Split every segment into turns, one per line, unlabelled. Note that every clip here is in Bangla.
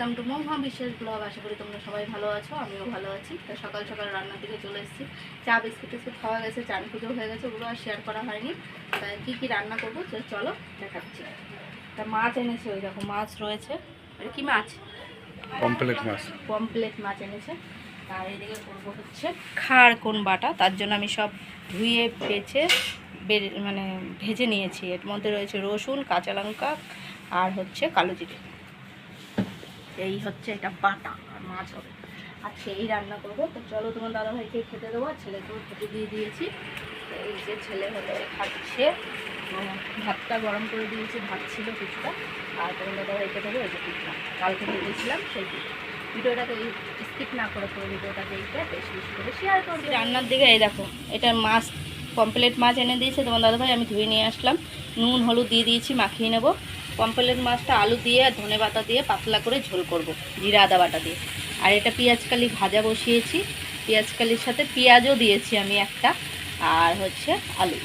ওয়েলকাম টু মহা বিশেষ ব্লগ। আশা করি তোমরা সবাই ভালো আছো আমিও ভালো আছি। তো সকাল সকাল রান্নার দিকে চলে এসেছি। চা বিস্কুট টিস্কুট খাওয়া গেছে চান পুজো হয়ে গেছে ওগুলো আর শেয়ার করা হয়নি। তাই কী কী রান্না করব তো চলো দেখাচ্ছি তা মাছ এনেছে ওই দেখো মাছ রয়েছে। এটা কি মাছ?
কমপ্লিট মাছ।
পমপ্লেট মাছ এনেছে। আর এদিকে করব হচ্ছে খাড় কোন বাটা তার জন্য আমি সব ধুয়ে বেছে মানে ভেজে নিয়েছি। এর মধ্যে রয়েছে রসুন কাঁচা লঙ্কা আর হচ্ছে কালো জিরে। এই হচ্ছে এটা বাটা আর মাছ হবে। আজকে এই রান্না করব। তো চলো তোমার দাদাভাইকে খেতে দেবো, আর ছেলেকেও খেতে দিয়ে দিয়েছি। তো এই যে ছেলে হলো খাচ্ছে। ভাতটা গরম করে দিয়েছি, ভাত ছিল কিছুটা। আর তোমার দাদাভাইকে দেবো এই যে পিঠা। কালকে ভেবেছিলাম সেই পিঠা। ভিডিওটাকে স্কিপ না করে পুরো ভিডিওটাকে এইটা বেশি বেশি করে শেয়ার করব। রান্নার দিকে এই দেখো এটা মাছ পম্পলেট মাছ এনে দিয়েছে। তোমার দাদাভাই, আমি ধুয়ে নিয়ে আসলাম। নুন, হলুদ দিয়ে দিয়েছি, মাখিয়ে নেব। পম্পলেট মাছটা আলু দিয়ে আর ধনে পাতা দিয়ে পাতলা করে ঝোল করব, জিরা, আদা বাটা দিয়ে। আর এটা পেঁয়াজকালি ভাজা বসিয়েছি। পেঁয়াজকালির সাথে পেঁয়াজও দিয়েছি আমি একটা, আর হচ্ছে আলু।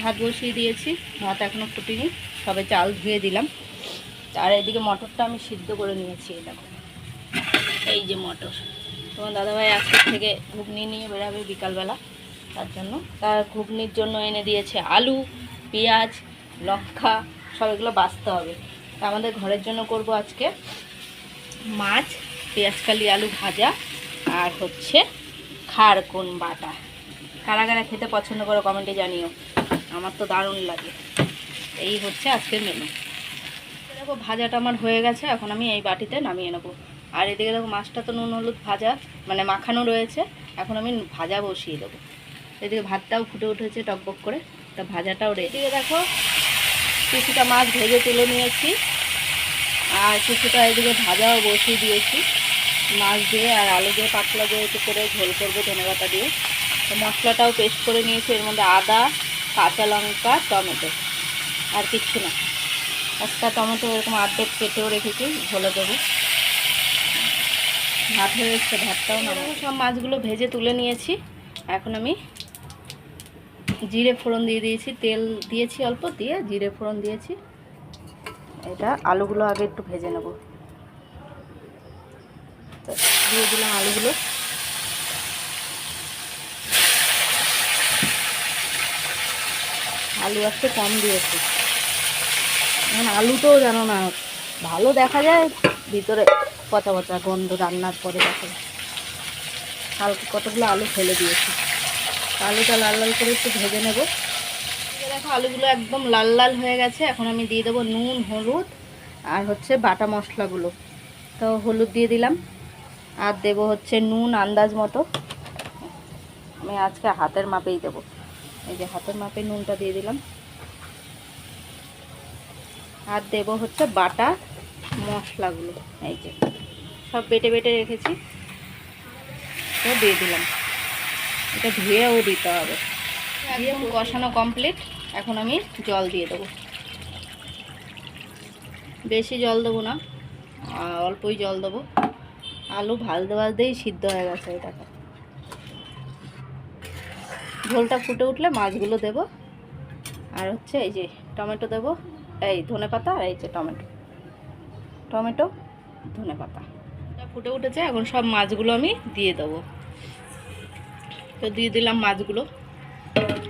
ভাত বসিয়ে দিয়েছি, ভাত এখনও ফুটিনি, সবে চাল ধুয়ে দিলাম। আর এদিকে মটরটা আমি সিদ্ধ করে নিয়েছি দেখো। এই যে মটর। তোমার দাদাভাই আজকে থেকে ঘুগনি নিয়ে বেরাবে বিকালবেলা, তার জন্য। তার ঘুগনির জন্য এনে দিয়েছে আলু, পেঁয়াজ, লঙ্কা সব এগুলো বাছতে হবে। তা আমাদের ঘরের জন্য করব আজকে মাছ, পেঁয়াজকালি, আলু ভাজা আর হচ্ছে খাড় কোন বাটা। কারা কারা খেতে পছন্দ করো, কমেন্টে জানিও। আমার তো দারুণ লাগে। এই হচ্ছে আজকের মেনু দেখো, ভাজাটা আমার হয়ে গেছে, এখন আমি এই বাটিতে নামিয়ে নেব। আর এদিকে দেখো, মাছটা তো নুন, হলুদ ভাজা মানে মাখানো রয়েছে। এখন আমি ভাজা বসিয়ে দেবো। এদিকে ভাতটাও ফুটে উঠেছে টকবক করে। তা ভাজাটাও রেডি দেখো কিছুটা মাছ ভেজে তুলে নিয়েছি। আর কিছুটা এদিকে ভাজাও বসিয়ে দিয়েছি। মাছ দিয়ে আর আলু দিয়ে পাতলা দিয়ে একটু করে ঝোল করব ধনেপাতা দিয়ে। তো মশলাটাও পেস্ট করে নিয়েছি এর মধ্যে আদা কাঁচা লঙ্কা টমেটো আর কিচ্ছু না। একটা টমেটো এরকম আর্ধেক কেটেও রেখেছি ঝোলে দেবো। ভাত হয়ে এসছে ভাতটাও না সব মাছগুলো ভেজে তুলে নিয়েছি। এখন আমি জিরে ফোড়ন দিয়ে দিয়েছি, তেল দিয়েছি অল্প, দিয়ে জিরে ফোড়ন দিয়েছি। এটা আলুগুলো আগে একটু ভেজে নেব। তো দিয়ে দিলাম আলুগুলো। আলু একটু কম দিয়েছি। এখন আলুটাও জানো না, ভালো দেখা যায়, ভিতরে পচা পচা গন্ধ রান্নার পরে দেখা কালকে কতগুলো আলু ফেলে দিয়েছি। আলুটা লাল লাল করে একটু ভেজে নেব। দেখো আলুগুলো একদম লাল লাল হয়ে গেছে। এখন আমি দিয়ে দেবো নুন, হলুদ আর হচ্ছে বাটা মশলাগুলো। তো হলুদ দিয়ে দিলাম। আর দেব হচ্ছে নুন আন্দাজ মতো। আমি আজকে হাতের মাপেই দেবো। এই যে হাতের মাপে নুনটা দিয়ে দিলাম। আর দেব হচ্ছে বাটা মশলাগুলো। এই যে সব বেটে বেটে রেখেছি। তো দিয়ে দিলাম। এটা ধুয়েও দিতে হবে। দিয়ে কষানো কমপ্লিট এখন আমি জল দিয়ে দেবো। বেশি জল দেবো না অল্পই জল দেবো। আলু ভাজতে ভাজতেই সিদ্ধ হয়ে গেছে এটাকে। ঝোলটা ফুটে উঠলে মাছগুলো দেব। আর হচ্ছে এই যে টমেটো দেবো এই ধনে পাতা আর এই যে টমেটো। টমেটো ধনে পাতা। ফুটে উঠেছে এখন সব মাছগুলো আমি দিয়ে দেবো। তো দিয়ে দিলাম মাছগুলো।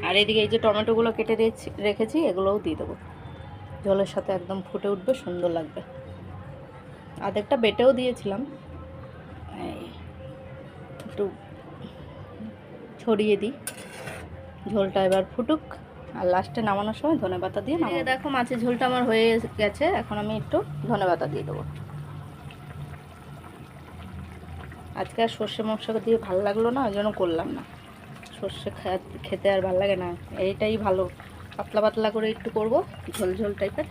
আর এদিকে এই যে টমেটোগুলো কেটে রেখেছি- রেখেছি এগুলোও দিয়ে দেবো। জলের সাথে একদম ফুটে উঠবে সুন্দর লাগবে। আধেকটা বেটেও দিয়েছিলাম। একটু ছড়িয়ে দিই। ঝোলটা এবার ফুটুক। আর লাস্টে নামানোর সময় ধনে পাতা দিয়ে নামিয়ে দেখো মাছের ঝোলটা আমার হয়ে গেছে এখন আমি একটু ধনে পাতা দিয়ে দেবো। আজকে আর সর্ষে মশলা দিয়ে ভালো লাগল না ওই জন্য করলাম না। সর্ষে খেতে আর ভালো লাগে না। এইটাই ভালো। পাতলা পাতলা করে একটু করব, ঝোল ঝোল টাইপের।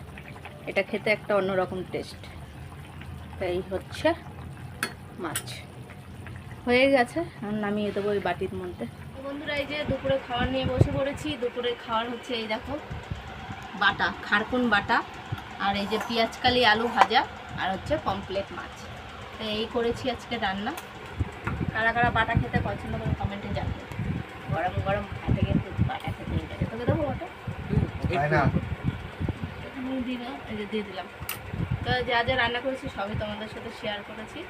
এটা খেতে একটা অন্যরকম টেস্ট তাই হচ্ছে মাছ। হয়ে গেছে নামিয়ে দেবো ওই বাটির মধ্যে। বন্ধুরা, এই যে দুপুরে খাবার নিয়ে বসে পড়েছি। দুপুরে খাওয়ার হচ্ছে এই দেখো, বাটা, খারকুন বাটা, আর এই যে পেঁয়াজকালি আলু ভাজা, আর হচ্ছে পমপ্লেট মাছ। তো এই করেছি আজকে রান্না। কারা কারা বাটা খেতে পছন্দ করে কমেন্টে জানিয়ে গরম গরম ভাতে কিন্তু বাটা। খেতে যাবে তোকে দেবো দিয়ে এই যে দিয়ে দিলাম। তো যা যা রান্না করেছি সবই তোমাদের সাথে শেয়ার করেছি।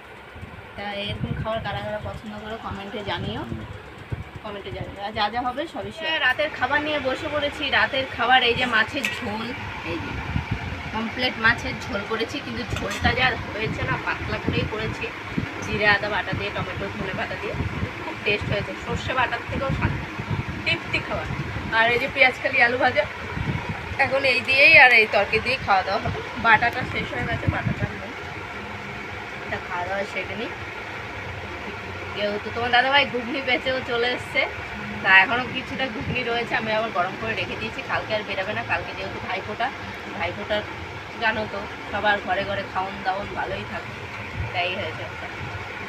তা এরকম খাবার কারা কারা পছন্দ করো কমেন্টে জানিও। কমেন্টে জানিও। আর যা যা হবে সবই শেয়ার রাতের খাবার নিয়ে বসে পড়েছি। রাতের খাবার এই যে মাছের ঝোল এই যে কমপ্লিট মাছের ঝোল করেছি। কিন্তু ঝোলটা যা হয়েছে না পাতলা করেই করেছি। জিরে আদা বাটা দিয়ে টমেটো ধনে বাটা দিয়ে। টেস্ট হয়েছে। সর্ষে বাটার থেকেও তৃপ্তি খাবার। আর এই যে পেঁয়াজ কালি আলু ভাজা। এখন এই দিয়েই আর এই তরকারি দিয়েই খাওয়া দাওয়া হবে। বাটাটা শেষ হয়ে গেছে, বাটাটা নেই। এটা খাওয়া দাওয়া সেটা নিই যেহেতু তোমার দাদাভাই ঘুগনি বেঁচেও চলে এসছে, তা এখনও কিছুটা ঘুগনি রয়েছে, আমি আবার গরম করে রেখে দিয়েছি। কালকে আর বেরোবে না, কালকে যেহেতু ভাইফোঁটা ভাইফোঁটার জানো তো, সবার ঘরে ঘরে খাওন দাওন ভালোই থাকে। তাই হয়েছে একটা।